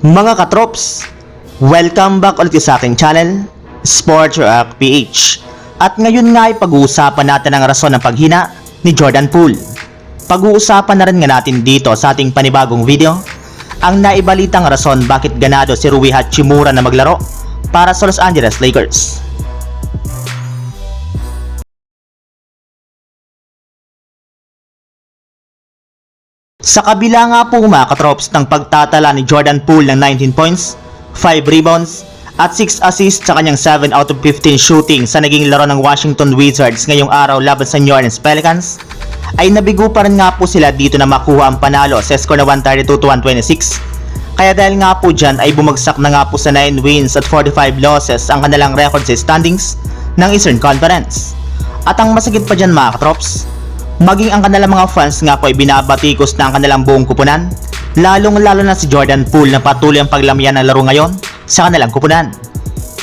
Mga katrops, welcome back ulit sa aking channel, Sports Rock PH. At ngayon nga ay pag-uusapan natin ang rason ng paghina ni Jordan Poole. Pag-uusapan na rin nga natin dito sa ating panibagong video, ang naibalitang rason bakit ganado si Rui Hachimura na maglaro para sa Los Angeles Lakers. Sa kabila nga po mga katrops ng pagtatala ni Jordan Poole ng 19 points, 5 rebounds, at 6 assists sa kanyang 7 out of 15 shooting sa naging laro ng Washington Wizards ngayong araw laban sa New Orleans Pelicans, ay nabigo pa rin nga po sila dito na makuha ang panalo sa score na 132 to 126. Kaya dahil nga po dyan ay bumagsak na nga po sa 9 wins at 45 losses ang kanilang record sa standings ng Eastern Conference. At ang masagit pa dyan mga katrops, Maging ang kanilang mga fans nga po ay binabatikos na ang kanilang buong kupunan, lalong lalo na si Jordan Poole na patuloy ang paglamyan ng laro ngayon sa kanilang kupunan.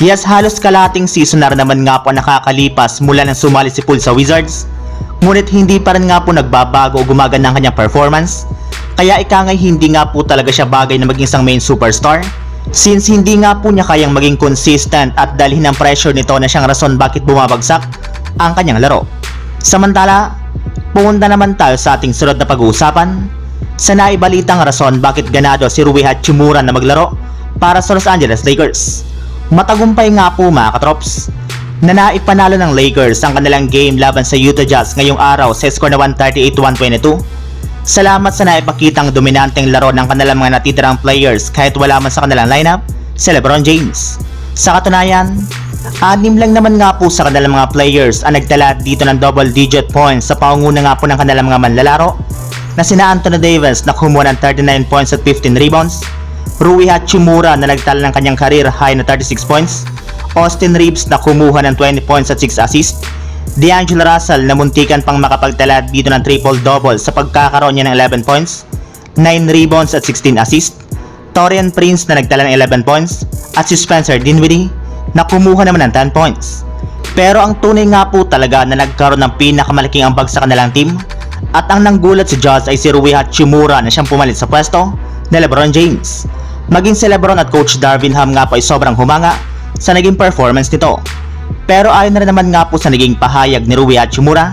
Yes, halos kalating season na naman nga po nakakalipas mula nang sumali si Poole sa Wizards, ngunit hindi pa rin nga po nagbabago o gumagana ang kanyang performance, kaya ikangay hindi nga po talaga siya bagay na maging isang main superstar, since hindi nga po niya kayang maging consistent at dalhin ang pressure nito na siyang rason bakit bumabagsak ang kanyang laro. Samantala, Pumunta naman tayo sa ating sunod na pag-uusapan sa naibalitang rason bakit ganado si Rui Hachimura na maglaro para sa Los Angeles Lakers. Matagumpay nga po mga katrops na naipanalo ng Lakers ang kanilang game laban sa Utah Jazz ngayong araw sa score na 138-122. Salamat sa naipakitang dominanteng laro ng kanilang mga natitirang players kahit wala man sa kanilang lineup, si LeBron James. Sa katunayan, Anim lang naman nga po sa kanilang mga players ang nagtala dito ng double digit points sa paunguna nga po ng kanilang mga manlalaro na sina Anthony Davis na kumuha ng 39 points at 15 rebounds, Rui Hachimura na nagtala ng kanyang career high na 36 points, Austin Reeves na kumuha ng 20 points at 6 assists, D'Angelo Russell na muntikan pang makapagtala dito ng triple-double sa pagkakaroon niya ng 11 points, 9 rebounds at 16 assists, Torian Prince na nagtala ng 11 points, at si Spencer Dinwiddie na kumuha naman ng 10 points. Pero ang tunay nga po talaga na nagkaroon ng pinakamalaking ambag sa kanilang team at ang nanggulat si Jazz ay si Rui Hachimura na siyang pumalit sa pwesto na Lebron James. Maging si Lebron at Coach Darvin Ham nga po ay sobrang humanga sa naging performance nito. Pero ayon na rin naman nga po sa naging pahayag ni Rui Hachimura,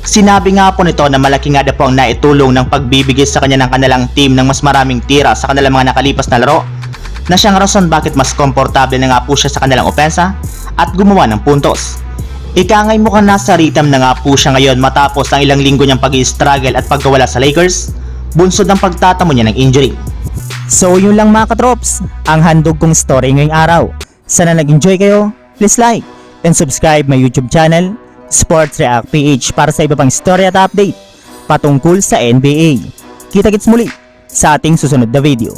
sinabi nga po nito na malaki nga daw po ang naitulong ng pagbibigay sa kanya ng kanilang team ng mas maraming tira sa kanilang mga nakalipas na laro na siyang rason bakit mas komportable na nga po siya sa kanilang opensa at gumawa ng puntos. Ikangay mo ka nasa rhythm na nga po siya ngayon matapos ang ilang linggo niyang pag-struggle at pagkawala sa Lakers, bunsod ng pagtatamo niya ng injury. So yun lang mga katrops, ang handog kong story ngayong araw. Sana nag-enjoy kayo, please like and subscribe my YouTube channel, Sports React PH para sa iba pang story at update patungkol sa NBA. Kita-kits muli sa ating susunod na video.